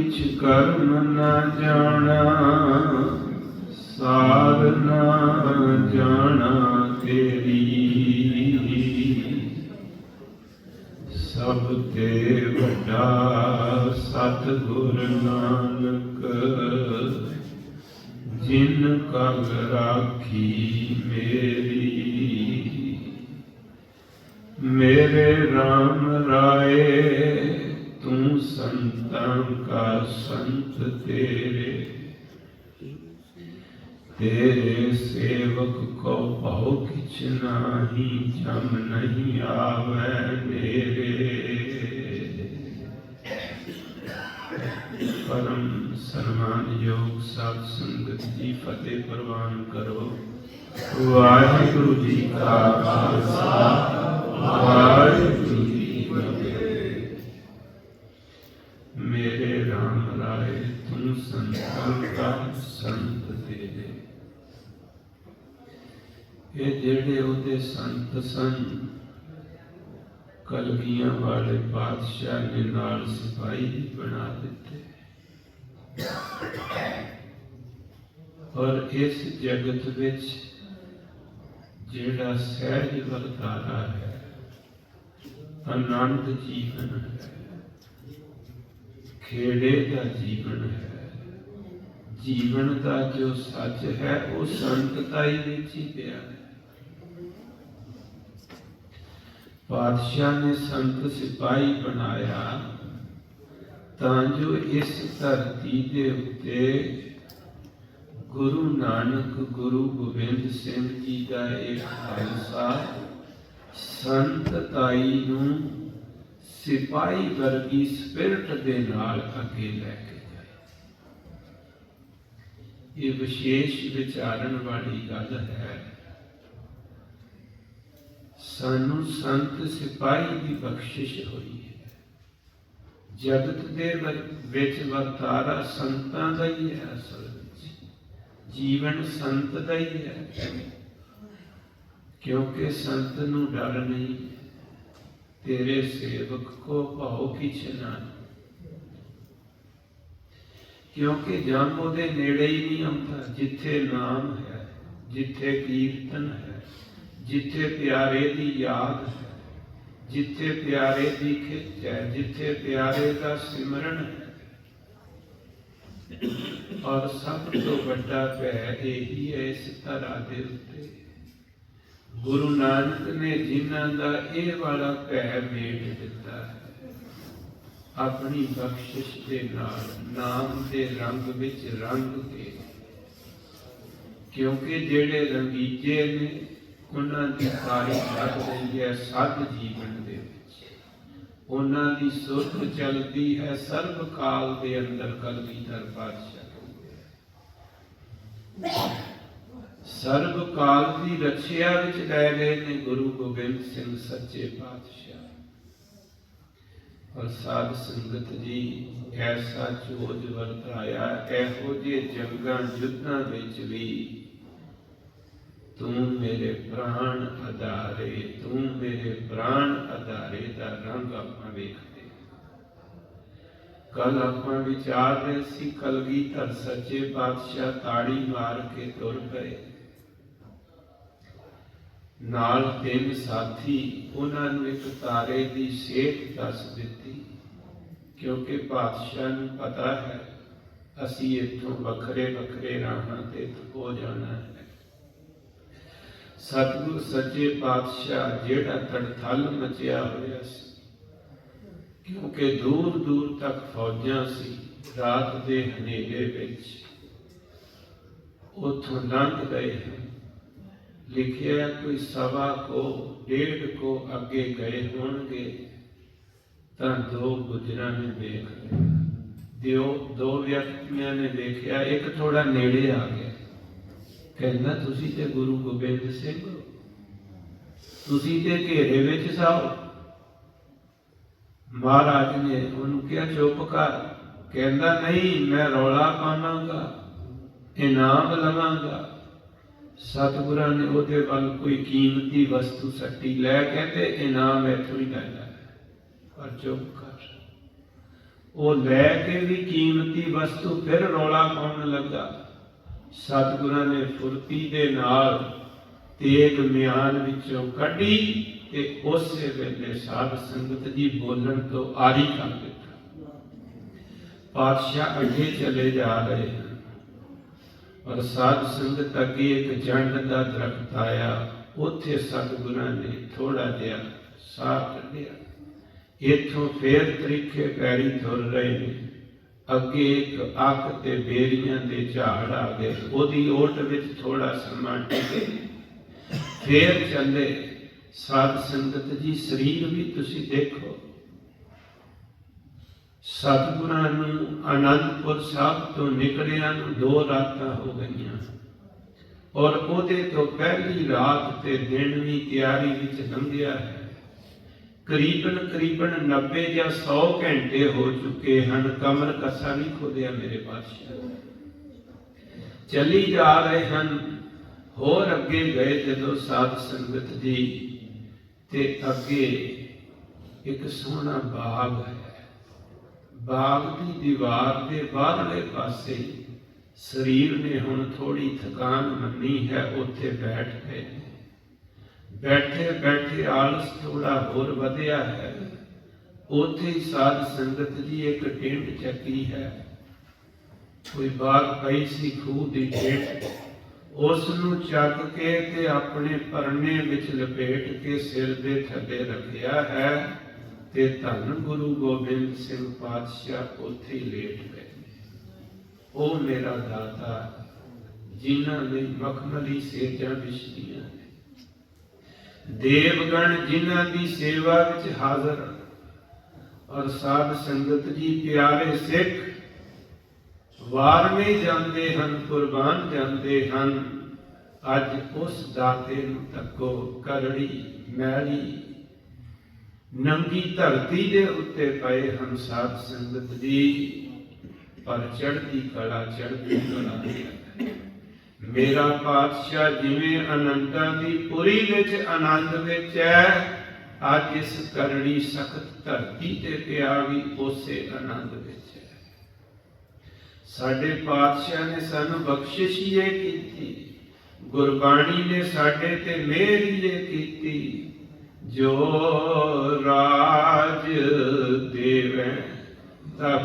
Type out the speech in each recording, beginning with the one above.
ਕਿਛ ਕਰਮ ਨਾ ਜਾਣਾ ਸਾਰ ਨਾ ਜਾਣਾ ਤੇਰੀ। ਸਭ ਤੇ ਵੱਡਾ ਸਤਿਗੁਰ ਨਾਨਕ, ਜਿਨ ਕਲ ਰਾਖੀ ਮੇਰੀ। ਮੇਰੇ RAM ਰਾਏ ਤੂੰ ਸੰਤਾਂ ਕਾ ਸੰਤ ਤੇਰੇ ਤੇਰੇ ਸੇਵਕ ਕੋ ਭਉ ਕਿਛ ਨਾਹੀ ਜਮ ਨਹੀਂ ਆਵੈ ਨੇਰੇ ਪਰਮ ਸਨਮਾਨਯੋਗ ਸਾਧ ਸੰਗਤ ਜੀ ਫਤਿਹ ਪ੍ਰਵਾਨ ਕਰੋ ਵਾਹਿਗੁਰੂ ਜੀ ਕਾ ਖਾਲਸਾ ਵਾਹਿਗੁਰੂ ਜੀ ਕੀ ਫਤਿਹ ਮੇਰੇ RAM ਰਾਏ ਤੂੰ ਸੰਤਾਂ ਸੰਤ ਤੇਰੇ ਇਹ ਜਿਹੜੇ ਉਹਦੇ ਸੰਤ ਸਨ, ਕਲਗੀਆਂ ਵਾਲੇ ਬਾਦਸ਼ਾਹ ਨੇ ਨਾਲ ਸਿਪਾਹੀ ਬਣਾ ਦਿੱਤੇ। ਔਰ ਇਸ ਜਗਤ ਵਿੱਚ ਜਿਹੜਾ ਸਹਿਜ ਵਰਤਾਰਾ ਹੈ, ਆਨੰਦ ਜੀਵਨ ਹੈ, ਖੇੜੇ ਦਾ ਜੀਵਨ ਹੈ ਜੀਵਨ ਦਾ ਜੋ ਸੱਚ ਹੈ, ਉਹ ਸੰਤਤਾਈ ਵਿੱਚ ਹੀ ਪਿਆ ਹੈ। ਪਾਤਸ਼ਾਹ ਨੇ ਸੰਤ ਸਿਪਾਹੀ ਬਣਾਇਆ, ਤਾਂ ਜੋ ਇਸ ਧਰਤੀ ਦੇ ਉੱਤੇ ਗੁਰੂ ਨਾਨਕ, ਗੁਰੂ ਗੋਬਿੰਦ ਸਿੰਘ ਜੀ ਦਾ ਇੱਕ ਖਾਲਸਾ ਸੰਤਤਾਈ ਨੂੰ ਸਿਪਾਹੀ ਵਰਗੀ ਸਪਿਰਟ ਦੇ ਨਾਲ ਅੱਗੇ ਲੈ ਇਹ ਵਿਸ਼ੇਸ਼ ਵਿਚਾਰਨ ਵਾਲੀ ਗੱਲ ਹੈ। ਸਾਨੂੰ ਸੰਤ ਸਿਪਾਹੀ ਦੀ ਬਖਸ਼ਿਸ਼ ਹੋਈ ਹੈ। ਜਗਤ ਦੇ ਵਿੱਚ ਵਰਤਾਰਾ ਸੰਤਾਂ ਦਾ ਹੀ ਹੈ ਅਸਲ ਵਿੱਚ। ਜੀਵਨ ਸੰਤ ਦਾ ਹੀ ਹੈ। ਕਿਉਂਕਿ ਸੰਤ ਨੂੰ ਡਰ ਨਹੀਂ ਤੇਰੇ ਸੇਵਕ ਕੋ ਭਾਉ ਕਿਛ ਨਾ ਕਿਉਂਕਿ ਜਮ ਉਹਦੇ ਨੇੜੇ ਹੀ ਨਹੀਂ ਆਉਂਦਾ, ਜਿੱਥੇ ਨਾਮ ਹੈ, ਜਿੱਥੇ ਕੀਰਤਨ ਹੈ, ਜਿੱਥੇ ਪਿਆਰੇ ਦੀ ਯਾਦ ਹੈ, ਜਿੱਥੇ ਪਿਆਰੇ ਦੀ ਖਿੱਚ ਹੈ, ਜਿੱਥੇ ਪਿਆਰੇ ਦਾ ਸਿਮਰਨ ਹੈ। ਔਰ ਸਭ ਤੋਂ ਵੱਡਾ ਭੈ ਇਹੀ ਹੈ ਇਸ ਧਰਾ ਦੇ ਉੱਤੇ। ਗੁਰੂ ਨਾਨਕ ਨੇ ਜਿਨ੍ਹਾਂ ਦਾ ਇਹ ਵਾਲਾ ਭੈ ਮੇਟ ਦਿੱਤਾ ਹੈ। ਆਪਣੀ ਬਖਸ਼ਿਸ਼ ਦੇ ਨਾਲ, ਨਾਮ ਦੇ ਰੰਗ ਵਿੱਚ ਰੰਗ ਕੇ ਕਿਉਂਕਿ ਜਿਹੜੇ ਰੰਗੀਜੇ ਨੇ, ਉਹਨਾਂ ਦੀ ਕਾਰੀ ਲੱਗ ਰਹੀ ਹੈ ਸਦ ਜੀਵਨ ਦੇ ਵਿੱਚ। ਉਹਨਾਂ ਦੀ ਸੁਰਤ ਚੱਲਦੀ ਹੈ ਸਰਬ ਕਾਲ ਦੇ ਅੰਦਰ ਕਲਗੀਧਰ ਪਾਤਸ਼ਾਹ ਸਰਬ ਕਾਲ ਦੀ ਰੱਖਿਆ ਵਿੱਚ ਲੈ ਗਏ ਨੇ ਗੁਰੂ ਗੋਬਿੰਦ ਸਿੰਘ ਸੱਚੇ ਪਾਤਸ਼ਾਹ। ਔਰ ਸਾਧ ਸੰਗਤ ਜੀ, ਐਸਾ ਚੋਜ ਵਰਤਾਇਆ ਇਹੋ ਜਿਹੇ ਜੰਗਾਂ ਯੁੱਧਾਂ ਵਿੱਚ ਵੀ ਤੂੰ ਮੇਰੇ ਪ੍ਰਾਣ ਅਧਾਰੇ ਤੂੰ ਮੇਰੇ ਪ੍ਰਾਣ ਅਧਾਰੇ ਦਾ ਰੰਗ ਆਪਾਂ ਵੇਖਦੇ ਕੱਲ ਆਪਾਂ ਵਿਚਾਰ ਰਹੇ ਸੀ ਕਲਗੀਧਰ ਸੱਚੇ ਪਾਤਸ਼ਾਹ ਤਾੜੀ ਮਾਰ ਕੇ ਤੁਰ ਪਏ। ਨਾਲ ਤਿੰਨ ਸਾਥੀ ਉਹਨਾਂ ਨੂੰ ਇੱਕ ਤਾਰੇ ਦੀ ਸੇਧ ਦੱਸ ਦਿੱਤੀ, ਕਿਉਂਕਿ ਪਾਤਸ਼ਾਹ ਨੂੰ ਪਤਾ ਹੈ, ਅਸੀਂ ਇੱਥੋਂ ਵੱਖਰੇ ਵੱਖਰੇ ਰਾਹਾਂ ਤੇ ਹੋ ਜਾਣਾ ਹੈ। ਸਤਿਗੁਰ ਸੱਚੇ ਪਾਤਸ਼ਾਹ ਜਿਹੜਾ ਤੜਥਲ ਮਚਿਆ ਹੋਇਆ ਸੀ, ਕਿਉਂਕਿ ਦੂਰ ਦੂਰ ਤੱਕ ਫੌਜਾਂ ਸੀ ਰਾਤ ਦੇ ਹਨੇਰੇ ਵਿੱਚ, ਉਥੋਂ ਲੰਘ ਗਏ ਹਨ। ਲਿਖਿਆ ਕੋਈ ਸਵਾ ਕੋ, ਡੇਢ ਕੋ ਅੱਗੇ ਗਏ ਹੋਣਗੇ, ਤਾਂ ਦੋ ਗੁਜਰਾਂ ਨੇ ਵੇਖ ਲਿਆ ਦਿਓ, ਦੋ ਵਿਅਕਤੀਆਂ ਨੇ ਦੇਖਿਆ ਇੱਕ ਥੋੜਾ ਨੇੜੇ ਆ ਗਿਆ। ਕਹਿੰਦਾ, ਤੁਸੀਂ ਤੇ ਗੁਰੂ ਗੋਬਿੰਦ ਸਿੰਘ ਤੁਸੀਂ ਤੇ ਘੇਰੇ ਵਿੱਚ ਸਾਓ ਮਹਾਰਾਜ ਨੇ ਉਹਨੂੰ ਕਿਹਾ, ਚੁੱਪ ਕਰ। ਕਹਿੰਦਾ, ਨਹੀਂ, ਮੈਂ ਰੌਲਾ ਪਾਵਾਂਗਾ, ਇਨਾਮ ਲਵਾਂਗਾ। ਸਤਿਗੁਰਾਂ ਨੇ ਉਹਦੇ ਵੱਲ ਕੋਈ ਕੀਮਤੀ ਵਸਤੂ ਸੱਟੀ ਲੈ ਕਹਿੰਦੇ ਇਨਾਮ ਇੱਥੋਂ ਹੀ ਲੈ ਲੈ ਪਰ ਚੁੱਪ ਕਰ। ਉਹ ਲੈ ਕੇ ਵੀ ਕੀਮਤੀ ਵਸਤੂ ਫਿਰ ਰੌਲਾ ਪਾਉਣ ਲੱਗਾ। ਸਤਿਗੁਰਾਂ ਨੇ ਫੁਰਤੀ ਦੇ ਨਾਲ ਤੇਗ ਮਿਆਨ ਵਿੱਚੋਂ ਕੱਢੀ ਤੇ ਉਸੇ ਵੇਲੇ ਸਾਧ ਸੰਗਤ ਜੀ ਬੋਲਣ ਤੋਂ ਆਰੀ ਕਰ ਦਿੱਤਾ। ਪਾਤਸ਼ਾਹ ਅੱਗੇ ਚਲੇ ਜਾ ਰਹੇ। ਔਰ ਸਾਧ ਸੰਗਤ ਅੱਗੇ ਇੱਕ ਜੰਡ ਦਾ ਦਰਖਤ ਆਇਆ, ਉੱਥੇ ਸਤਿਗੁਰਾਂ ਨੇ ਥੋੜਾ ਜਿਹਾ ਸਾਹ ਕੱਢਿਆ ਇੱਥੋਂ ਫੇਰ ਤਰੀਕੇ ਪੈਰੀ ਤੁਰ ਰਹੇ ਨੇ। ਅੱਗੇ ਇੱਕ ਅੱਖ ਤੇ ਬੇਰੀਆਂ ਦੇ ਝਾੜ ਆ ਗਏ। ਉਹਦੀ ਓਟ ਵਿੱਚ ਥੋੜਾ ਸਮਾਂ ਟਿਕੇ। ਫੇਰ ਚੱਲੇ, ਸਾਧ ਸੰਗਤ ਜੀ, ਸਰੀਰ ਵੀ ਤੁਸੀਂ ਦੇਖੋ। ਸਤਿਗੁਰਾਂ ਨੂੰ ਆਨੰਦਪੁਰ ਸਾਹਿਬ ਤੋਂ ਨਿਕਲਿਆਂ ਨੂੰ ਦੋ ਰਾਤਾਂ ਹੋ ਗਈਆਂ। ਔਰ ਉਹਦੇ ਤੋਂ ਪਹਿਲੀ ਰਾਤ ਤੇ ਦਿਨ ਵੀ ਤਿਆਰੀ ਵਿੱਚ ਲੰਘਿਆ ਹੈ। ਕਰੀਬਨ ਕਰੀਬਨ 90 ਜਾਂ 100 ਘੰਟੇ ਹੋ ਚੁੱਕੇ ਹਨ, ਕਮਰ ਕਸਾ ਨਹੀਂ ਖੋਦਿਆ ਮੇਰੇ ਪਾਤਸ਼ਾਹ। ਚੱਲੀ ਜਾ ਰਹੇ ਹਨ। ਹੋਰ ਅੱਗੇ ਗਏ ਜਦੋਂ ਸਾਧ ਸੰਗਤ ਦੀ ਤੇ ਅੱਗੇ ਇੱਕ ਸੋਹਣਾ ਬਾਗ ਹੈ। ਬਾਗ ਦੀ ਦੀਵਾਰ ਦੇ ਬਾਹਰਲੇ ਪਾਸੇ ਸਰੀਰ ਨੇ ਹੁਣ ਥੋੜੀ ਥਕਾਨ ਮੰਨੀ ਹੈ, ਉੱਥੇ ਬੈਠ ਗਏ। ਬੈਠੇ ਬੈਠੇ ਆਲਸ ਥੋੜਾ ਹੋਰ ਵਧਿਆ ਹੈ। ਉੱਥੇ ਹੀ ਸਾਧ ਸੰਗਤ ਦੀ ਇੱਕ ਟਿੰਡ ਚੱਕੀ ਹੈ। ਕੋਈ ਬਾਗ ਪਈ ਸੀ ਖੂਹ ਦੀ ਟਿੰਡ ਉਸ ਨੂੰ ਚੱਕ ਕੇ ਤੇ ਆਪਣੇ ਪਰਨੇ ਵਿੱਚ ਲਪੇਟ ਕੇ ਸਿਰ ਦੇ ਥੱਲੇ ਰੱਖਿਆ ਹੈ। ਤੇ ਧੰਨ ਗੁਰੂ ਗੋਬਿੰਦ ਸਿੰਘ ਪਾਤਸ਼ਾਹ ਉੱਥੇ ਹੀ ਲੇਟ ਗਏ। ਉਹ ਮੇਰਾ ਦਾਤਾ, ਜਿਨ੍ਹਾਂ ਨੇ ਮਖਮਲੀ ਸੇਜਾਂ ਵਿਛਦੀਆਂ ਦੇਵਗਣ ਜਿਨ੍ਹਾਂ ਦੀ ਸੇਵਾ ਵਿੱਚ ਹਾਜ਼ਰ ਔਰ ਸਾਧ ਸੰਗਤ ਜੀ ਪਿਆਰੇ ਸਿੱਖ, ਵਾਰਵੇਂ ਜਾਂਦੇ ਹਨ, ਕੁਰਬਾਨ ਜਾਂਦੇ ਹਨ, ਅੱਜ ਉਸ ਦਾਤੇ ਨੂੰ ਤੱਕੋ ਕਰੜੀ, ਮੈਲੀ ਨੰਗੀ ਧਰਤੀ ਦੇ ਉੱਤੇ ਪਏ ਹਨ ਸਾਧ ਸੰਗਤ ਜੀ, ਪਰ ਚੜ੍ਹਦੀ ਕਲਾ ਚੜ੍ਹਦੀ ਕਲਾ ਮੇਰਾ ਪਾਤਸ਼ਾਹ ਜਿਵੇਂ ਅਨੰਤਾਂ ਦੀ ਪੁਰੀ ਵਿੱਚ ਆਨੰਦ ਵਿੱਚ ਹੈ, ਅੱਜ ਇਸ ਕਰੜੀ ਸਖਤ ਧਰਤੀ ਤੇ ਪਿਆ ਵੀ ਉਸੇ ਆਨੰਦ ਵਿੱਚ ਹੈ। ਸਾਡੇ ਪਾਤਸ਼ਾਹ ਨੇ ਸਾਨੂੰ ਬਖਸ਼ਿਸ਼ ਹੀ ਇਹ ਕੀਤੀ, ਗੁਰਬਾਣੀ ਨੇ ਸਾਡੇ ਤੇ ਮਿਹਰ ਹੀ ਇਹ ਕੀਤੀ। ਜੋ ਰਾਜ ਦੇਵੈ ਤਾ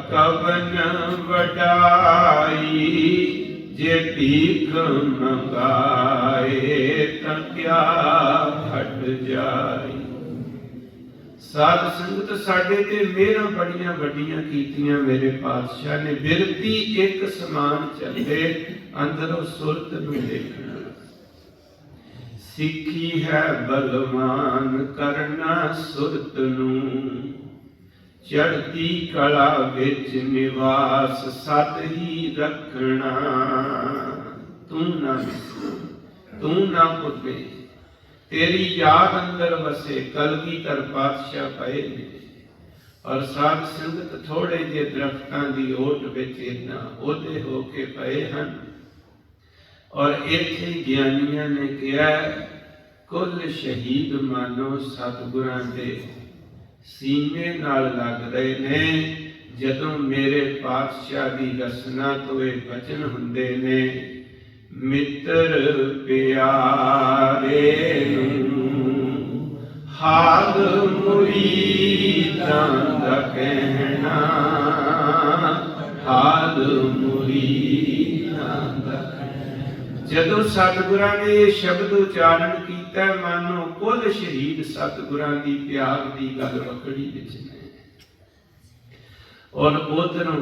ਵਡਾਈ, ਜੇ ਭੀਖ ਮੰਗਾਏ ਤਾਂ ਕਿਆ ਘਟ ਜਾਈ ਸਾਧ ਸੰਗਤ ਸਾਡੇ ਤੇ ਮੇਰਾ ਬੜੀਆਂ ਵੱਡੀਆਂ ਕੀਤੀਆਂ ਮੇਰੇ ਪਾਤਸ਼ਾਹ ਨੇ। ਬਿਰਤੀ ਇੱਕ ਸਮਾਨ ਚੱਲੇ, ਅੰਦਰੋਂ ਸੁਰਤ ਨੂੰ ਦੇਖਣਾ। ਸਿੱਖੀ ਹੈ ਬਲਵਾਨ ਕਰਨਾ ਸੁਰਤ ਨੂੰ। ਚੜ੍ਹਦੀ ਕਲਾ ਵਿੱਚ ਨਿਵਾਸ ਸਤ ਹੀ ਰੱਖਣਾ। ਤੂੰ ਨਾ ਤੂੰ ਨਾ ਪੁੱਤੇ ਤੇਰੀ ਯਾਦ ਅੰਦਰ ਵਸੇ ਕਲਗੀਧਰ ਪਾਤਸ਼ਾਹ ਪਏ ਨੇ। ਔਰ ਸਾਧ ਸੰਗਤ ਥੋੜੇ ਜਿਹੇ ਦਰਖਤਾਂ ਦੀ ਓਟ ਵਿੱਚ ਇਨਾ ਉਹਦੇ ਹੋ ਕੇ ਪਏ ਹਨ। ਔਰ ਇੱਥੇ ਗਿਆਨੀਆਂ ਨੇ ਕਿਹਾ, ਕੁੱਲ ਸ਼ਹੀਦ ਮਾਨੋ ਸਤਿਗੁਰਾਂ ਦੇ ਸੀਨੇ ਨਾਲ ਲੱਗ ਰਹੇ ਨੇ, ਜਦੋਂ ਮੇਰੇ ਪਾਤਸ਼ਾਹ ਦੀ ਰਸਨਾ ਤੋਂ ਇਹ ਬਚਨ ਹੁੰਦੇ ਨੇ, ਮਿੱਤਰ ਪਿਆਰੇ ਨੂੰ ਹਾਦ ਮੁਰੀਦਾਂ ਦਾ ਕਹਿਣਾ ਹਾਦ ਮੁਰੀਦਾਂ ਦਾ ਜਦੋਂ ਸਤਿਗੁਰਾਂ ਨੇ ਇਹ ਸ਼ਬਦ ਉਚਾਰਨ ਕੀਤਾ, ਮਾਨੋ ਕੁੱਲ ਸ਼ਹੀਦ ਸਤਿਗੁਰਾਂ ਦੀ ਪਿਆਰ ਦੀ ਗੱਲ ਵਕੜੀ ਵਿੱਚ ਨੇ। ਔਰ ਉਧਰੋਂ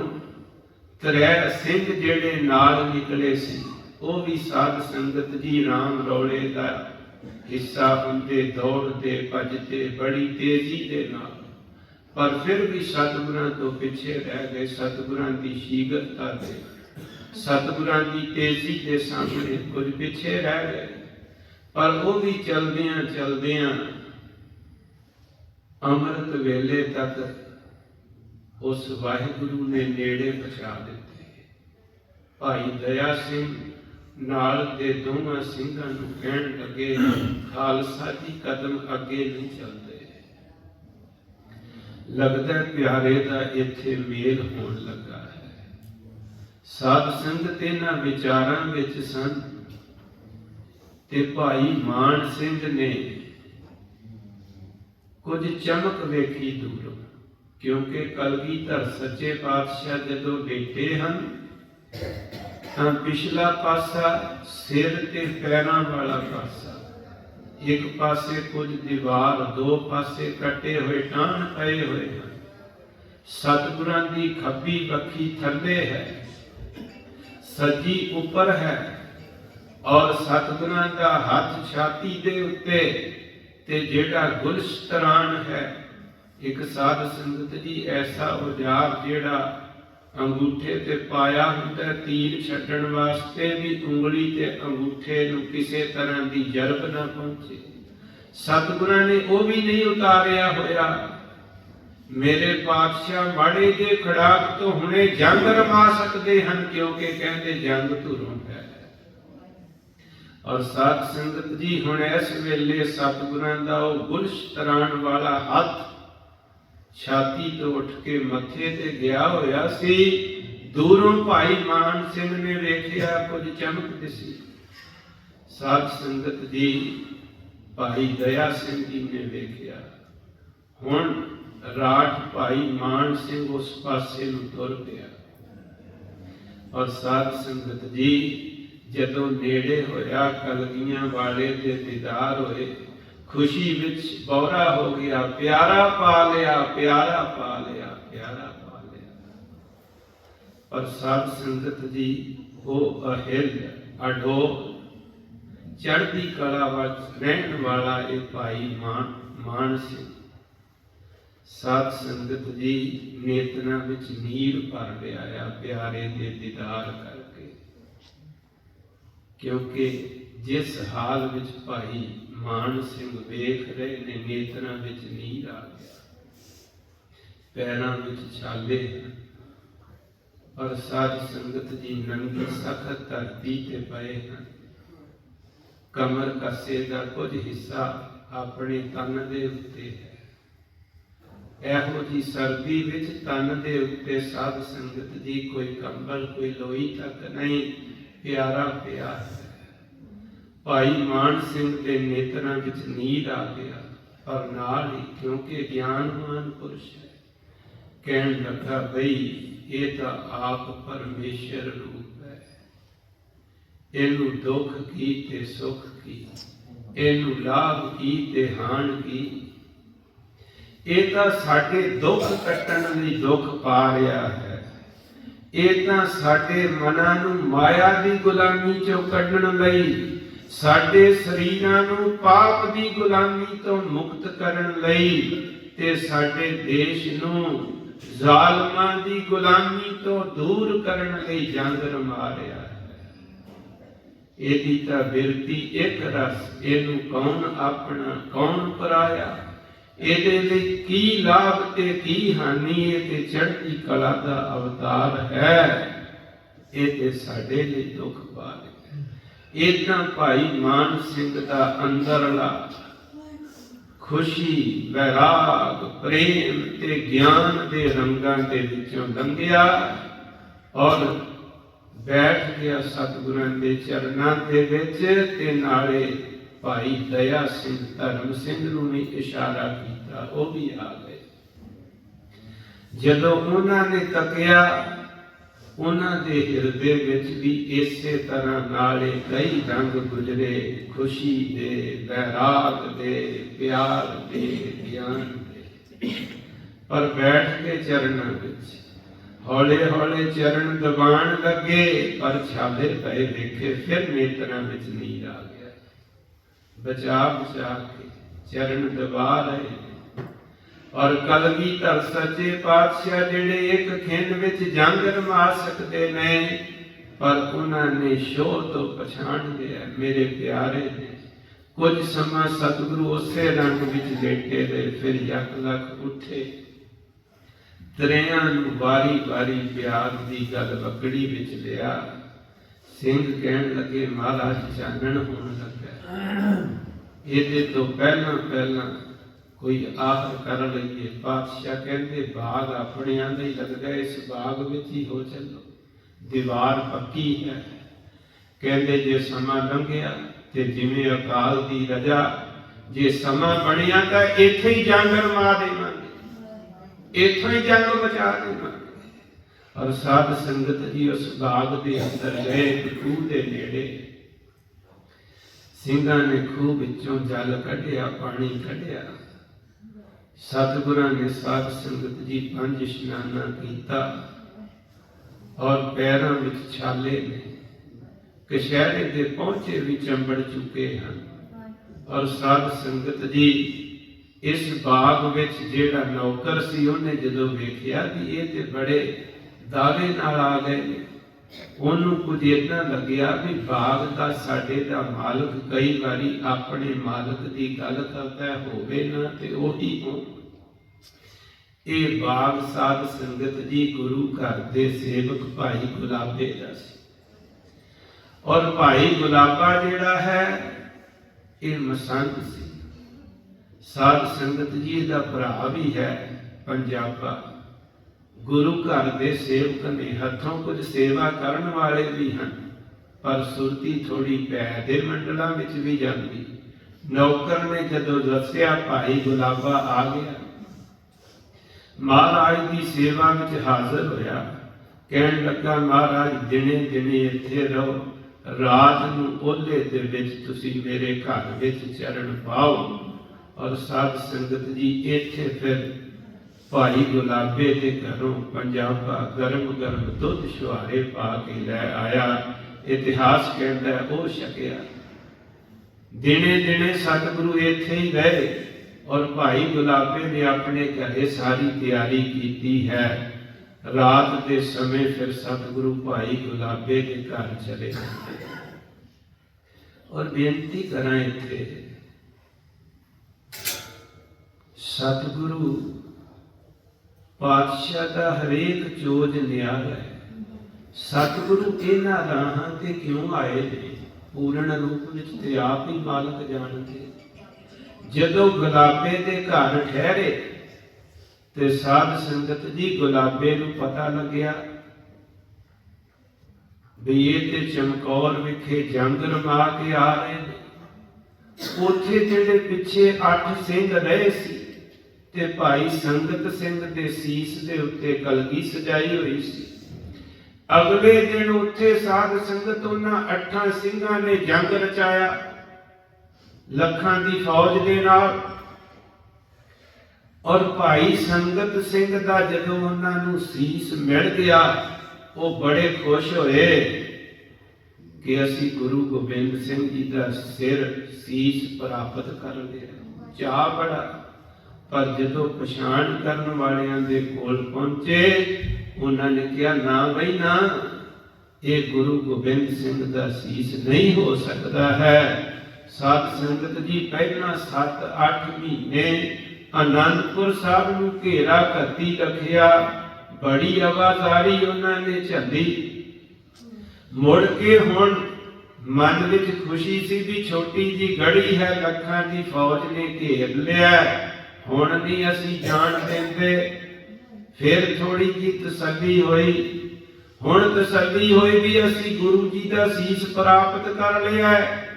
ਤ੍ਰੈ ਸਿੰਘ ਜਿਹੜੇ ਨਾਲ ਨਿਕਲੇ ਸੀ, ਉਹ ਵੀ ਸਾਧ ਸੰਗਤ ਜੀ ਰਾਮ ਰੌਲੇ ਦਾ ਹਿੱਸਾ ਹੁੰਦੇ ਦੌੜਦੇ, ਭੱਜਦੇ, ਬੜੀ ਤੇਜ਼ੀ ਦੇ ਨਾਲ। ਪਰ ਫਿਰ ਵੀ ਸਤਿਗੁਰਾਂ ਤੋਂ ਪਿੱਛੇ ਰਹਿ ਗਏ, ਸਤਿਗੁਰਾਂ ਦੀ ਸ਼ੀਗਰਤਾ ਦੇ ਸਤਿਗੁਰਾਂ ਦੀ ਤੇਜ਼ੀ ਦੇ ਸਾਹਮਣੇ ਕੁਝ ਪਿੱਛੇ ਰਹਿ ਗਏ। ਪਰ ਉਹ ਵੀ ਚਲਦਿਆਂ ਚਲਦਿਆਂ ਅੰਮ੍ਰਿਤ ਵੇਲੇ ਤੱਕ ਉਸ ਵਾਹਿਗੁਰੂ ਨੇ ਨੇੜੇ ਪਹੁੰਚਾ ਦਿੱਤੇ। ਭਾਈ ਦਇਆ ਸਿੰਘ ਨਾਲ ਦੇ ਦੋਵਾਂ ਸਿੰਘਾਂ ਨੂੰ ਕਹਿਣ ਲੱਗੇ, ਖਾਲਸਾ ਜੀ ਕਦਮ ਅੱਗੇ ਨਹੀਂ ਚੱਲਦੇ। ਲੱਗਦਾ ਪਿਆਰੇ ਦਾ ਇੱਥੇ ਮੇਲ ਹੋਣ ਲੱਗਾ। ਸਾਧ ਸੰਗਤ ਇਹਨਾਂ ਵਿਚਾਰਾਂ ਵਿੱਚ ਸਨ ਤੇ ਭਾਈ ਮਾਨ ਸਿੰਘ ਨੇ ਕੁਝ ਚਮਕ ਵੇਖੀ ਦੂਰੋਂ, ਕਿਉਂਕਿ ਕਲਗੀਧਰ ਸੱਚੇ ਪਾਤਸ਼ਾਹ ਜਦੋਂ ਬੈਠੇ ਹਨ, ਤਾਂ ਪਿਛਲਾ ਪਾਸਾ ਸਿਰ ਤੇ ਪੈਰਾਂ ਵਾਲਾ ਪਾਸਾ। ਇੱਕ ਪਾਸੇ ਕੁਝ ਦੀਵਾਰ, ਦੋ ਪਾਸੇ ਕੱਟੇ ਹੋਏ ਟਾਣ ਪਏ ਹੋਏ ਹਨ। ਸਤਿਗੁਰਾਂ ਦੀ ਖੱਬੀ ਬੱਖੀ ਥੱਲੇ ਹੈ। ਸੱਜੀ ਉੱਪਰ ਹੈ ਔਰ ਸਤਿਗੁਰਾਂ ਦਾ ਹੱਥ ਛਾਤੀ ਦੇ ਉੱਤੇ ਤੇ ਜਿਹੜਾ ਗੁਲਸ਼ਤਰਾਨ ਹੈ ਇੱਕ ਸਾਧ ਸੰਗਤ ਜੀ ਐਸਾ ਔਜ਼ਾਰ ਜਿਹੜਾ ਅੰਗੂਠੇ ਤੇ ਪਾਇਆ ਹੁੰਦਾ ਹੈ, ਤੀਰ ਛੱਡਣ ਵਾਸਤੇ ਵੀ ਉਂਗਲੀ ਤੇ ਅੰਗੂਠੇ ਨੂੰ ਕਿਸੇ ਤਰ੍ਹਾਂ ਦੀ ਜਰਬ ਨਾ ਪਹੁੰਚੇ। ਸਤਿਗੁਰਾਂ ਨੇ ਉਹ ਵੀ ਨਹੀਂ ਉਤਾਰਿਆ ਹੋਇਆ। ਮੇਰੇ ਪਾਤਸ਼ਾਹ ਮਾੜੇ ਜੇ ਖੜਾਕ ਤੋਂ ਹੁਣੇ ਜੰਗ ਰਮਾ ਸਕਦੇ ਹਨ, ਕਿਉਂਕਿ ਕਹਿੰਦੇ ਜੰਗ ਧੁਰੋਂ ਹੈ। ਔਰ ਸਾਧ ਸੰਗਤ ਜੀ, ਹੁਣ ਇਸ ਵੇਲੇ ਸਤਿਗੁਰਾਂ ਦਾ ਉਹ ਗੁਲਸ਼ ਤਰਾਣ ਵਾਲਾ ਹੱਥ ਛਾਤੀ ਤੋਂ ਉੱਠ ਕੇ ਮੱਥੇ ਤੇ ਗਿਆ ਹੋਇਆ ਸੀ। ਦੂਰੋਂ ਭਾਈ ਮਾਨ ਸਿੰਘ ਨੇ ਵੇਖਿਆ, ਕੁਝ ਚਮਕ ਦਿਸੀ ਸਾਧ ਸੰਗਤ ਜੀ, ਭਾਈ ਦਇਆ ਸਿੰਘ ਜੀ ਨੇ ਵੇਖਿਆ। ਹੁਣ ਰਾਠ ਭਾਈ ਮਾਨ ਸਿੰਘ ਉਸ ਪਾਸੇ ਨੂੰ ਤੁਰ ਪਿਆ। ਔਰ ਸਾਧ ਸੰਗਤ ਜੀ, ਜਦੋਂ ਨੇੜੇ ਹੋਇਆ, ਕਲਗੀਆਂ ਵਾਲੇ ਦੇ ਦੀਦਾਰ ਹੋਏ। ਖੁਸ਼ੀ ਵਿੱਚ ਬੌਰਾ ਹੋ ਗਿਆ, ਪਿਆਰਾ ਪਾ ਲਿਆ, ਪਿਆਰਾ ਪਾ ਲਿਆ, ਪਿਆਰਾ ਪਾ ਲਿਆ। ਪਰ ਸਾਧ ਸੰਗਤ ਜੀ ਉਹ ਅਹਿਲ, ਅਢੋ। ਚੜ੍ਹਦੀ ਕਲਾ ਵਿੱਚ ਰਹਿਣ ਵਾਲਾ ਇਹ ਭਾਈ ਮਾਨ ਮਾਨ ਸਿੰਘ। ਸਾਧ ਸੰਗਤ ਜੀ ਨੇਤਨਾ ਵਿੱਚ ਨੀਰ ਭਰ ਲਿਆਇਆ ਪਿਆਰੇ ਦੇ ਦੀਦਾਰ ਕਰਕੇ। ਕਿਉਂਕਿ ਜਿਸ ਹਾਲ ਵਿੱਚ ਭਾਈ ਮਾਨ ਸਿੰਘ ਵੇਖ ਰਹੇ ਨੇ ਨੇਤਨਾ ਵਿੱਚ ਨੀਰ ਆ ਗਿਆ। ਪੈਰਾਂ ਵਿੱਚ ਛਾਲੇ ਹਨ। ਸਾਧ ਸੰਗਤ ਜੀ ਨੰਗੀ, ਸਖਤ ਧਰਤੀ ਤੇ ਪਏ ਹਨ। ਕਮਰ ਕੱਸੇ ਦਾ ਕੁਝ ਹਿੱਸਾ ਆਪਣੇ ਤਨ ਦੇ ਉੱਤੇ ਹੈ। ਇਹੋ ਜੀ ਸਰਦੀ ਵਿੱਚ ਤਨ ਦੇ ਉੱਤੇ ਸਾਧ ਸੰਗਤ ਜੀ ਕੋਈ ਕੰਬਲ, ਕੋਈ ਲੋਈ ਤੱਕ ਨਹੀਂ, ਪਿਆਰਾ ਪਿਆ ਭਾਈ ਮਾਨ ਸਿੰਘ ਦੇ ਨੇਤਰਾਂ ਵਿੱਚ ਨੀਰ ਆ ਗਿਆ, ਪਰ ਨਾਲ ਹੀ ਕਿਉਂਕਿ ਗਿਆਨਵਾਨ ਪੁਰਸ਼ ਹੈ, ਕਹਿਣ ਲੱਗਾ, ਬਈ, ਇਹ ਤਾਂ ਆਪ ਪਰਮੇਸ਼ਰ ਰੂਪ ਹੈ। ਇਹਨੂੰ ਦੁੱਖ ਕੀ ਤੇ ਸੁੱਖ ਕੀ? ਇਹਨੂੰ ਲਾਭ ਕੀ ਤੇ ਹਾਨ ਕੀ? ਇਹ ਤਾਂ ਸਾਡੇ ਦੁੱਖ ਕੱਟਣ ਲਈ ਦੁੱਖ ਪਾ ਰਿਹਾ ਹੈ। ਇਹ ਤਾਂ ਸਾਡੇ ਮਨਾਂ ਨੂੰ ਮਾਇਆ ਦੀ ਗੁਲਾਮੀ ਚੋਂ ਕੱਢਣ ਲਈ, ਸਾਡੇ ਸਰੀਰਾਂ ਨੂੰ ਪਾਪ ਦੀ ਗੁਲਾਮੀ ਤੋਂ ਮੁਕਤ ਕਰਨ ਲਈ ਤੇ ਸਾਡੇ ਦੇਸ਼ ਨੂੰ ਜ਼ਾਲਮਾਂ ਦੀ ਗੁਲਾਮੀ ਤੋਂ ਦੂਰ ਕਰਨ ਲਈ ਜੰਗ ਰਮਾ ਰਿਹਾ ਹੈ। ਇਹਦੀ ਤਾਂ ਬਿਰਤੀ ਇੱਕ ਰਸ, ਇਹਨੂੰ ਕੌਣ ਆਪਣਾ, ਕੌਣ ਪਰਾਇਆ? ਇਹਦੇ ਲਈ ਕੀ ਲਾਭ ਤੇ ਕੀ ਹਾਨੀ, ਇਹ ਤੇ ਚੜ੍ਹਦੀ ਕਲਾ ਦਾ ਅਵਤਾਰ ਹੈ। ਇਹ ਤੇ ਸਾਡੇ ਲਈ ਦੁੱਖ ਪਾ ਰਿਹਾ ਇਦਾਂ ਭਾਈ ਮਾਨ ਸਿੰਘ ਦਾ ਅੰਦਰਲਾ ਖੁਸ਼ੀ, ਵੈਰਾਗ, ਪ੍ਰੇਮ ਤੇ ਗਿਆਨ ਦੇ ਰੰਗਾਂ ਦੇ ਵਿੱਚੋਂ ਲੰਘਿਆ ਔਰ ਬੈਠ ਗਿਆ ਸਤਿਗੁਰਾਂ ਦੇ ਚਰਨਾਂ ਦੇ ਵਿੱਚ ਤੇ ਨਾਲੇ ਭਾਈ ਦਇਆ ਸਿੰਘ ਧਰਮ ਸਿੰਘ ਨੂੰ ਵੀ ਇਸ਼ਾਰਾ ਕੀਤਾ, ਉਹ ਵੀ ਆ ਗਏ। ਜਦੋਂ ਉਹਨਾਂ ਨੇ ਤੱਕਿਆ, ਉਹਨਾਂ ਦੇ ਹਿਰਦੇ ਵਿੱਚ ਵੀ ਇਸੇ ਤਰ੍ਹਾਂ ਨਾਲੇ ਕਈ ਰੰਗ ਗੁਜਰੇ, ਖੁਸ਼ੀ ਦੇ ਬਹਿਰਾਗ ਦੇ, ਪਿਆਰ ਦੇ, ਗਿਆਨ ਦੇ। ਪਰ ਬੈਠ ਕੇ ਚਰਨਾਂ ਵਿੱਚ ਹੌਲੇ ਹੌਲੇ ਚਰਨ ਦਬਾਣ ਲੱਗੇ, ਪਰ ਛਾਲੇ ਪਏ ਦੇਖੇ ਫਿਰ ਨੇਤਰਾਂ ਵਿੱਚ ਨੀਰ ਆ ਗਿਆ ਬਚਾ ਬਚਾ ਕੇ ਚਰਨ ਦਬਾ ਰਹੇ ਔਰ ਕਲਗੀ ਕਲਗੀਧਰ ਸੱਚੇ ਪਾਤਸ਼ਾਹ ਜਿਹੜੇ ਇੱਕ ਖਿੰਡ ਵਿੱਚ ਜੰਗ ਰਮਾ ਸਕਦੇ ਨੇ, ਪਰ ਉਹਨਾਂ ਨੇ ਸ਼ੋਹ ਤੋਂ ਪਛਾਣ ਲਿਆ ਮੇਰੇ ਪਿਆਰੇ ਨੇ। ਕੁਝ ਸਮਾਂ ਸਤਿਗੁਰੂ ਉਸੇ ਰੰਗ ਵਿੱਚ ਲੇਟੇ ਰਹੇ ਫਿਰ ਯਕ ਲਖ ਉੱਠੇ। ਦਰਿਆਂ ਨੂੰ ਵਾਰੀ ਵਾਰੀ ਪਿਆਰ ਦੀ ਗੱਲ ਵਕੜੀ ਵਿੱਚ ਲਿਆ। ਸਿੰਘ ਕਹਿਣ ਲੱਗੇ, ਮਹਾਰਾਜ, ਚਾਨਣ ਹੋਣ ਲੱਗਾ। ਇਹਦੇ ਤੋਂ ਪਹਿਲਾਂ ਪਹਿਲਾਂ ਕੋਈ ਆਖਰ ਕਰ ਲਈਏ, ਪਾਤਸ਼ਾਹ ਕਹਿੰਦੇ, ਬਾਗ ਆਪਣਿਆਂ ਦਾ ਹੀ ਲੱਗਦਾ ਇਸ ਬਾਗ ਵਿੱਚ ਹੀ ਹੋ ਚੱਲੋ। ਦੀਵਾਰ ਪੱਕੀ ਹੈ। ਕਹਿੰਦੇ, ਜੇ ਸਮਾਂ ਲੰਘਿਆ ਤੇ ਜਿਵੇਂ ਅਕਾਲ ਦੀ ਰਜਾ, ਜੇ ਸਮਾਂ ਬਣਿਆ ਤਾਂ ਇੱਥੇ ਹੀ ਜਾੰਗਰ ਮਾ ਦੇਵਾਂਗੇ। ਇੱਥੋਂ ਹੀ ਜੰਗ ਬਚਾ ਦੇਵਾਂਗੇ। ਔਰ ਸਾਧ ਸੰਗਤ ਜੀ ਉਸ ਬਾਗ ਦੇ ਅੰਦਰ ਗਏ, ਖੂਹ ਦੇ ਨੇੜੇ ਸਿੰਘਾਂ ਨੇ ਖੂਹ ਵਿੱਚੋਂ ਜਲ ਕੱਢਿਆ, ਪਾਣੀ ਕੱਢਿਆ। ਸਤਿਗੁਰਾਂ ਨੇ ਸਾਧ ਸੰਗਤ ਜੀ ਪੰਜ ਇਸ਼ਨਾਨਾ ਕੀਤਾ ਔਰ ਪੈਰਾਂ ਵਿੱਚ ਛਾਲੇ ਨੇ। ਕਸ਼ਹਿਰੇ ਦੇ ਪਹੁੰਚੇ ਵੀ ਚੰਬੜ ਚੁੱਕੇ ਹਨ ਔਰ ਸਾਧ ਸੰਗਤ ਜੀ ਇਸ ਬਾਗ ਵਿੱਚ ਜਿਹੜਾ ਨੌਕਰ ਸੀ, ਉਹਨੇ ਜਦੋਂ ਵੇਖਿਆ ਕਿ ਇਹ ਤੇ ਬੜੇ ਦਾਵੇ ਨਾਲ ਆ ਗਏ ਨੇ। ਉਹਨੂੰ ਕੁਝ ਇਦਾਂ ਲੱਗਿਆ ਵੀ ਬਾਗ ਦਾ ਸਾਡੇ ਦਾ ਮਾਲਕ ਕਈ ਵਾਰੀ ਆਪਣੇ ਮਾਲਕ ਦੀ ਗੱਲ ਕਰਦਾ ਹੋਵੇ ਨਾ ਤੇ ਉਹੀ ਹੋ ਇਹ ਬਾਗ ਸਾਧ ਸੰਗਤ ਜੀ ਗੁਰੂ ਘਰ ਦੇ ਸੇਵਕ ਭਾਈ ਗੁਲਾਬੇ ਦਾ ਸੀ। ਔਰ ਭਾਈ ਗੁਲਾਬਾ ਜਿਹੜਾ ਹੈ, ਇਹ ਮਸੰਤ ਸੀ। ਸਾਧ ਸੰਗਤ ਜੀ ਦਾ ਭਰਾ ਵੀ ਹੈ, ਪੰਜਾਬਾ। ਗੁਰੂ ਘਰ ਦੇ ਸੇਵਕ ਨੇ ਹੱਥੋਂ ਕੁਝ ਸੇਵਾ ਕਰਨ ਵਾਲੇ ਵੀ ਹਨ, ਪਰ ਸੁਰਤੀ ਥੋੜੀ ਪੈ ਦੇ ਮੰਡਲਾਂ ਵਿੱਚ ਵੀ ਜਾਂਦੀ। ਨੌਕਰ ਨੇ ਜਦੋਂ ਦੱਸਿਆ, ਭਾਈ ਗੁਲਾਬਾ ਆ ਗਿਆ। ਮਹਾਰਾਜ ਦੀ ਸੇਵਾ ਵਿੱਚ ਹਾਜ਼ਰ ਹੋਇਆ। ਕਹਿਣ ਲੱਗਾ, ਮਹਾਰਾਜ ਦਿਨੇ ਦਿਨੇ ਇੱਥੇ ਰਹੋ। ਰਾਤ ਨੂੰ ਉਹਲੇ ਦੇ ਵਿੱਚ ਤੁਸੀਂ ਮੇਰੇ ਘਰ ਵਿੱਚ ਚਰਨ ਪਾਓ। ਔਰ ਸਾਧ ਸੰਗਤ ਜੀ, ਇੱਥੇ ਫਿਰ ਭਾਈ ਗੁਲਾਬੇ ਦੇ ਘਰੋਂ ਪੰਜਾਬਾ ਗਰਮ ਗਰਮ ਦੁੱਧ ਸ਼ੁਹਾਰੇ ਪਾ ਕੇ ਲੈ ਆਇਆ। ਇਤਿਹਾਸ ਕਹਿੰਦਾ ਉਹ ਛਕਿਆ। ਦਿਨੇ ਦਿਨੇ ਸਤਿਗੁਰੂ ਇੱਥੇ ਹੀ ਰਹੇ ਔਰ ਭਾਈ ਗੁਲਾਬੇ ਨੇ ਆਪਣੇ ਘਰੇ ਸਾਰੀ ਤਿਆਰੀ ਕੀਤੀ ਹੈ। ਰਾਤ ਦੇ ਸਮੇਂ ਫਿਰ ਸਤਿਗੁਰੂ ਭਾਈ ਗੁਲਾਬੇ ਦੇ ਘਰ ਚਲੇ ਔਰ ਬੇਨਤੀ ਕਰਾਂ ਇੱਥੇ, ਸਤਿਗੁਰੂ ਪਾਤਸ਼ਾਹ ਦਾ ਹਰੇਕ ਚੋਜ ਨਿਆਰਾ ਹੈ। ਸਤਿਗੁਰੂ ਇਹਨਾਂ ਰਾਹਾਂ ਤੇ ਕਿਉਂ ਆਏ ਨੇ? ਪੂਰਨ ਰੂਪ ਵਿੱਚ ਤੇ ਆਪ ਹੀ ਮਾਲਕ ਜਾਣਦੇ। ਜਦੋਂ ਗੁਲਾਬੇ ਦੇ ਘਰ ਠਹਿਰੇ ਤੇ ਸਾਧ ਸੰਗਤ ਜੀ ਗੁਲਾਬੇ ਨੂੰ ਪਤਾ ਲੱਗਿਆ ਵੀ ਇਹ ਤੇ ਚਮਕੌਰ ਵਿਖੇ ਜੰਗ ਰਮਾ ਕੇ ਆ ਰਹੇ ਨੇ। ਉੱਥੇ ਜਿਹੜੇ ਪਿੱਛੇ ਅੱਠ ਸਿੰਘ ਰਹੇ ਸੀ ਤੇ ਭਾਈ ਸੰਗਤ ਸਿੰਘ ਦੇ ਸੀਸ ਦੇ ਉੱਤੇ ਕਲਗੀ ਸਜਾਈ ਹੋਈ ਸੀ। ਅਗਲੇ ਦਿਨ ਉੱਥੇ ਸਾਧ ਸੰਗਤ ਉਹਨਾਂ ਅੱਠਾਂ ਸਿੰਘਾਂ ਨੇ ਜੰਗ ਰਚਾਇਆ। ਲੱਖਾਂ ਦੀ ਫੌਜ ਦੇ ਨਾਲ। ਔਰ ਭਾਈ ਸੰਗਤ ਸਿੰਘ ਦਾ ਜਦੋਂ ਉਹਨਾਂ ਨੂੰ ਸੀਸ ਮਿਲ ਗਿਆ, ਉਹ ਬੜੇ ਖੁਸ਼ ਹੋਏ ਕਿ ਅਸੀਂ ਗੁਰੂ ਗੋਬਿੰਦ ਸਿੰਘ ਜੀ ਦਾ ਸਿਰ ਸੀਸ ਪ੍ਰਾਪਤ ਕਰ ਲਿਆ ਚਾਹ ਬੜਾ ਪਰ ਜਦੋਂ ਪਛਾਣ ਕਰਨ ਵਾਲਿਆਂ ਦੇ ਕੋਲ ਪਹੁੰਚੇ, ਉਹਨਾਂ ਨੇ ਕਿਹਾ, ਨਾ ਬਈ ਨਾ, ਇਹ ਗੁਰੂ ਗੋਬਿੰਦ ਸਿੰਘ ਦਾ ਸੀਸ ਨਹੀਂ ਹੋ ਸਕਦਾ ਹੈ। ਸਾਧ ਸੰਗਤ ਜੀ, ਪਹਿਲਾਂ 7-8 ਮਹੀਨੇ ਆਨੰਦਪੁਰ ਸਾਹਿਬ ਨੂੰ ਘੇਰਾ ਕਰਤੀ ਰੱਖਿਆ। ਬੜੀ ਆਵਾਜ਼ਾਰੀ ਉਹਨਾਂ ਨੇ ਝੱਲੀ ਮੁੜ ਕੇ ਹੁਣ ਮਨ ਵਿੱਚ ਖੁਸ਼ੀ ਸੀ ਵੀ ਛੋਟੀ ਜੀ ਗੜੀ ਹੈ, ਲੱਖਾਂ ਦੀ ਫੌਜ ਨੇ ਘੇਰ ਲਿਆ। ਹੁਣ ਨਹੀਂ ਅਸੀਂ ਜਾਣ ਦਿੰਦੇ। ਫਿਰ ਥੋੜੀ ਜੀ ਤਸੱਲੀ ਹੋਈ। ਹੁਣ ਤਸੱਲੀ ਹੋਈ ਵੀ ਅਸੀਂ ਗੁਰੂ ਜੀ ਦਾ ਸੀਸ ਪ੍ਰਾਪਤ ਕਰ ਲਿਆ ਹੈ।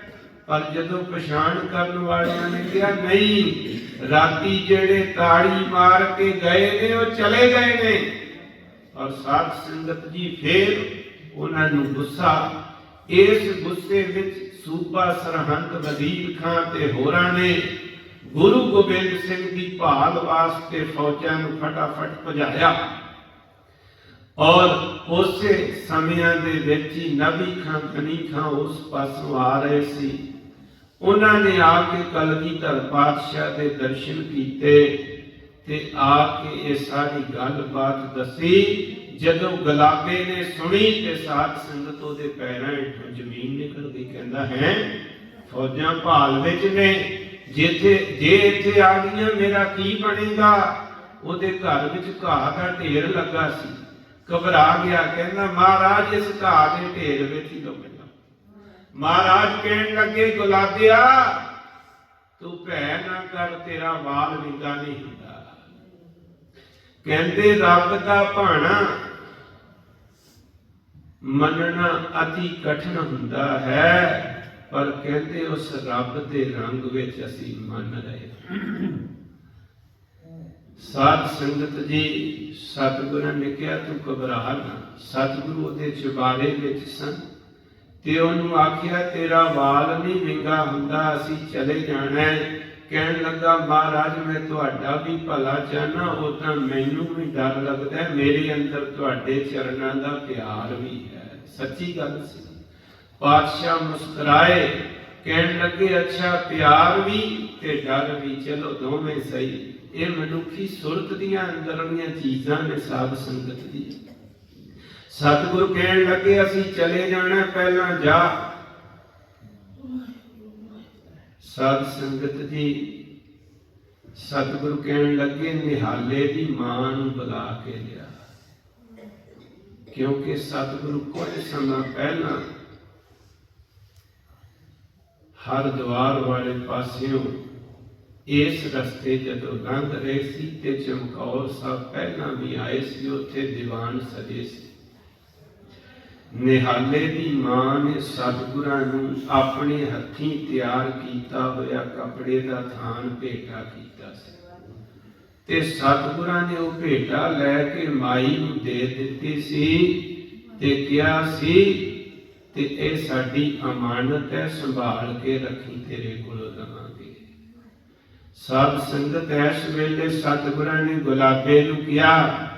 ਪਰ ਜਦੋਂ ਪਛਾਣ ਕਰਨ ਵਾਲਿਆਂ ਨੇ ਕਿਹਾ, ਨਹੀਂ, ਰਾਤੀ ਜਿਹੜੇ ਤਾੜੀ ਮਾਰ ਕੇ ਗਏ ਨੇ, ਉਹ ਚਲੇ ਗਏ ਨੇ। ਔਰ ਸਾਧ ਸੰਗਤ ਜੀ ਫੇਰ ਉਹਨਾਂ ਨੂੰ ਗੁੱਸਾ। ਇਸ ਗੁੱਸੇ ਵਿੱਚ ਸੂਬਾ ਸਰਹੰਦ ਵਜ਼ੀਰ ਖਾਂ ਤੇ ਹੋਰਾਂ ਨੇ ਗੁਰੂ ਗੋਬਿੰਦ ਸਿੰਘ ਦੀ ਭਾਲ ਵਾਸਤੇ ਫੌਜਾਂ ਨੂੰ ਫਟਾਫਟ ਭਜਾਇਆ। ਔਰ ਉਸੇ ਸਮਿਆਂ ਦੇ ਵਿੱਚ ਹੀ ਨਬੀ ਖਾਂ ਗਨੀ ਖਾਂ ਉਸ ਪਾਸੋਂ ਆ ਰਹੇ ਸੀ। ਉਹਨਾਂ ਨੇ ਆ ਕੇ ਕਲਗੀਧਰ ਪਾਤਸ਼ਾਹ ਦੇ ਦਰਸ਼ਨ ਕੀਤੇ ਤੇ ਆ ਕੇ ਇਹ ਸਾਰੀ ਗੱਲਬਾਤ ਦੱਸੀ। ਜਦੋਂ ਗਲਾਬੇ ਨੇ ਸੁਣੀ ਤੇ ਸਾਧ ਸੰਗਤ ਉਹਦੇ ਪੈਰਾਂ ਹੇਠੋਂ ਜ਼ਮੀਨ ਨਿਕਲ ਗਈ, ਕਹਿੰਦਾ ਹੈ, ਫੌਜਾਂ ਭਾਲ ਵਿੱਚ ਨੇ। ਜਿੱਥੇ ਜੇ ਇੱਥੇ ਆ ਗਈਆਂ, ਮੇਰਾ ਕੀ ਬਣੇਗਾ? ਉਹਦੇ ਘਰ ਵਿੱਚ ਘਾਹ ਦਾ ਢੇਰ ਲੱਗਾ ਸੀ। ਘਬਰਾ ਗਿਆ, ਕਹਿੰਦਾ, ਮਹਾਰਾਜ, ਇਸ ਘਾਹ ਦੇ ਢੇਰ ਵਿੱਚ ਹੀ ਲੁਕ ਮਹਾਰਾਜ ਕਹਿਣ ਲੱਗੇ, ਗੁਲਾਬਿਆ, ਤੂੰ ਭੈ ਨਾ ਕਰ, ਤੇਰਾ ਵਾਲ ਵਿੰਗਾ ਨਹੀਂ ਹੁੰਦਾ। ਕਹਿੰਦੇ, ਰੱਬ ਦਾ ਭਾਣਾ ਮੰਨਣਾ ਅਤੀ ਕਠਿਨ ਹੁੰਦਾ ਹੈ। ਪਰ ਕਹਿੰਦੇ ਉਸ ਰੱਬ ਦੇ ਰੰਗ ਵਿੱਚ ਅਸੀਂ ਮੰਨ ਰਹੇ ਸਾਧ ਸੰਗਤ ਜੀ, ਸਤਿਗੁਰਾਂ ਨੇ ਕਿਹਾ, ਤੂੰ ਘਬਰਾ ਨਾ। ਸਤਿਗੁਰੂ ਉਹਦੇ ਚੁਬਾਰੇ ਵਿੱਚ ਸਨ ਤੇ ਉਹਨੂੰ ਆਖਿਆ, ਤੇਰਾ ਵਾਲ ਨਹੀਂ ਵਿੰਗਾ ਹੁੰਦਾ, ਅਸੀਂ ਚਲੇ ਜਾਣਾ ਹੈ। ਕਹਿਣ ਲੱਗਾ, ਮਹਾਰਾਜ, ਮੈਂ ਤੁਹਾਡਾ ਵੀ ਭਲਾ ਚਾਹਨਾ, ਉਹ ਤਾਂ ਮੈਨੂੰ ਵੀ ਡਰ ਲੱਗਦਾ ਮੇਰੇ ਅੰਦਰ ਤੁਹਾਡੇ ਚਰਨਾਂ ਦਾ ਪਿਆਰ ਵੀ ਹੈ। ਸੱਚੀ ਗੱਲ ਸੀ। ਪਾਤਸ਼ਾਹ ਮੁਸਕਰਾਏ, ਕਹਿਣ ਲੱਗੇ, ਅੱਛਾ, ਪਿਆਰ ਵੀ ਤੇ ਡਰ ਵੀ, ਚਲੋ ਦੋਵੇਂ ਸਹੀ। ਇਹ ਮਨੁੱਖੀ ਸੁਰਤ ਦੀਆਂ ਅੰਦਰਲੀਆਂ ਚੀਜ਼ਾਂ ਨੇ ਸਾਧ ਸੰਗਤ ਦੀ ਸਤਿਗੁਰੂ ਕਹਿਣ ਲੱਗੇ, ਅਸੀਂ ਚਲੇ ਜਾਣਾ, ਪਹਿਲਾਂ ਜਾ। ਸਾਧ ਸੰਗਤ ਜੀ, ਸਤਿਗੁਰੂ ਕਹਿਣ ਲੱਗੇ, ਨਿਹਾਲੇ ਦੀ ਮਾਂ ਨੂੰ ਬੁਲਾ ਕੇ ਲਿਆ। ਕਿਉਂਕਿ ਸਤਿਗੁਰੂ ਕੁਝ ਸਮਾਂ ਪਹਿਲਾਂ ਹਰ ਦਵਾਰ ਵਾਲੇ ਪਾਸਿਓਂ ਇਸ ਰਸਤੇ ਜਦੋਂ ਲੰਘ ਰਹੇ ਸੀ ਤੇ ਚਮਕੌਰ ਸਾਹਿਬ ਪਹਿਲਾਂ ਵੀ ਆਏ ਸੀ, ਉੱਥੇ ਦੀਵਾਨ ਸਜੇ ਸੀ। ਨਿਹਾਲੇ ਦੀ ਮਾਂ ਨੇ ਸਤਿਗੁਰਾਂ ਨੂੰ ਆਪਣੇ ਹੱਥੀਂ ਤਿਆਰ ਕੀਤਾ ਹੋਇਆ ਕੱਪੜੇ ਦਾ ਥਾਨ ਭੇਟਾ ਕੀਤਾ ਸੀ। ਤੇ ਸਤਿਗੁਰਾਂ ਨੇ ਉਹ ਭੇਟਾ ਲੈ ਕੇ ਮਾਈ ਨੂੰ ਦੇ ਦਿੱਤੀ ਸੀ ਤੇ ਕਿਹਾ ਸੀ ਤੇ ਇਹ ਸਾਡੀ ਅਮਾਨਤ ਹੈ, ਸੰਭਾਲ ਕੇ ਰੱਖੀ ਤੇਰੇ ਕੋਲ ਦਵਾਂਗੇ ਸਾਧ ਸੰਗਤ ਐਸ ਵੇਲੇ ਸਤਿਗੁਰਾਂ ਨੇ ਗੁਲਾਬੇ ਨੂੰ ਕਿਹਾ,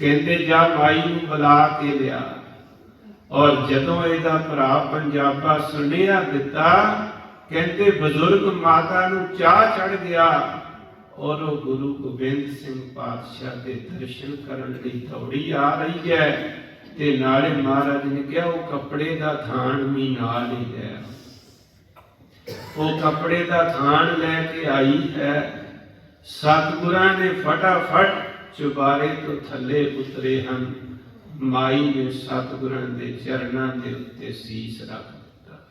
ਕਹਿੰਦੇ, ਜਾ ਮਾਈ ਨੂੰ ਬੁਲਾ ਕੇ ਲਿਆ। ਔਰ ਜਦੋਂ ਇਹਦਾ ਭਰਾ ਪੰਜਾਬਾ ਸੁਨੇਹਾ ਦਿੱਤਾ, ਕਹਿੰਦੇ, ਬਜ਼ੁਰਗ ਮਾਤਾ ਨੂੰ ਚਾਹ ਚੜ ਗਿਆ। ਔਰ ਉਹ ਗੁਰੂ ਗੋਬਿੰਦ ਸਿੰਘ ਪਾਤਸ਼ਾਹ ਦੇ ਦਰਸ਼ਨ ਕਰਨ ਲਈ ਦੌੜੀ ਆ ਰਹੀ ਹੈ। ਤੇ ਨਾਲੇ ਮਹਾਰਾਜ ਨੇ ਕਿਹਾ, ਉਹ ਕੱਪੜੇ ਦਾ ਥਾਣ ਵੀ ਨਾਲ ਹੀ ਹੈ। ਉਹ ਕੱਪੜੇ ਦਾ ਥਾਨ ਲੈ ਕੇ ਆਈ ਹੈ। ਸਤਿਗੁਰਾਂ ਨੇ ਫਟਾਫਟ ਚੁਬਾਰੇ ਤੋਂ ਥੱਲੇ ਉਤਰੇ ਹਨ। ਮਾਈ ਨੇ ਸਤਿਗੁਰਾਂ ਦੇ ਚਰਨਾਂ ਦੇ ਉੱਤੇ ਸੀਸ ਰੱਖ ਦਿੱਤਾ।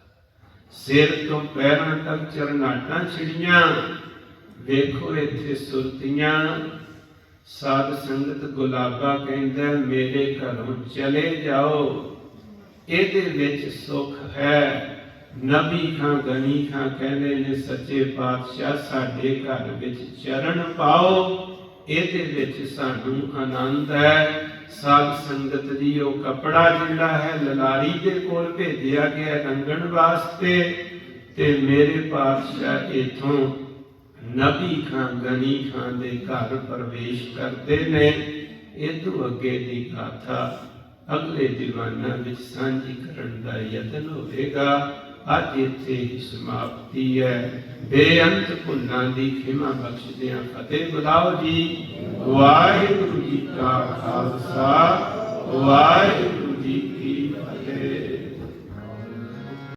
ਸਿਰ ਤੋਂ ਪੈਰਾਂ ਤੱਕ ਚਰਨਾਟਾਂ ਛਿੜੀਆਂ। ਵੇਖੋ ਇੱਥੇ ਸੁਰਤੀਆਂ। ਸਾਧ ਸੰਗਤ ਗੁਲਾਬਾ ਕਹਿੰਦਾ, ਮੇਰੇ ਘਰੋਂ ਚਲੇ ਜਾਓ, ਇਹਦੇ ਵਿੱਚ ਸੁਖ ਹੈ। ਨਬੀ ਖਾਂ, ਗਨੀ ਖਾਂ ਕਹਿੰਦੇ ਨੇ, ਸੱਚੇ ਪਾਤਸ਼ਾਹ ਸਾਡੇ ਘਰ ਵਿੱਚ ਚਰਨ ਪਾਓ, ਇਹਦੇ ਵਿੱਚ ਸਾਨੂੰ ਆਨੰਦ ਹੈ। ਸਾਧ ਸੰਗਤ ਦੀ ਉਹ ਕਪੜਾ ਜਿਹੜਾ ਹੈ, ਲਲਾਰੀ ਦੇ ਕੋਲ ਭੇਜਿਆ ਗਿਆ ਰੰਗਣ ਵਾਸਤੇ ਤੇ ਮੇਰੇ ਪਾਤਸ਼ਾਹ ਇਥੋਂ ਨਬੀ ਖਾਂ, ਗਨੀ ਖਾਂ ਦੇ ਘਰ ਪ੍ਰਵੇਸ਼ ਕਰਦੇ ਨੇ। ਇਹ ਤੋਂ ਅੱਗੇ ਦੀ ਗਾਥਾ ਅਗਲੇ ਦੀਵਾਨਾਂ ਵਿੱਚ ਸਾਂਝੀ ਕਰਨ ਦਾ ਯਤਨ ਹੋਵੇਗਾ। ਅੱਜ ਇੱਥੇ ਹੀ ਸਮਾਪਤੀ ਹੈ। ਬੇਅੰਤ ਭੁੱਲਾਂ ਦੀ ਖਿਮਾ ਬਖਸ਼ਦਿਆਂ ਫਤਿਹ ਬੁਲਾਓ ਜੀ। ਵਾਹਿਗੁਰੂ ਜੀ ਕਾ ਖਾਲਸਾ, ਵਾਹਿਗੁਰੂ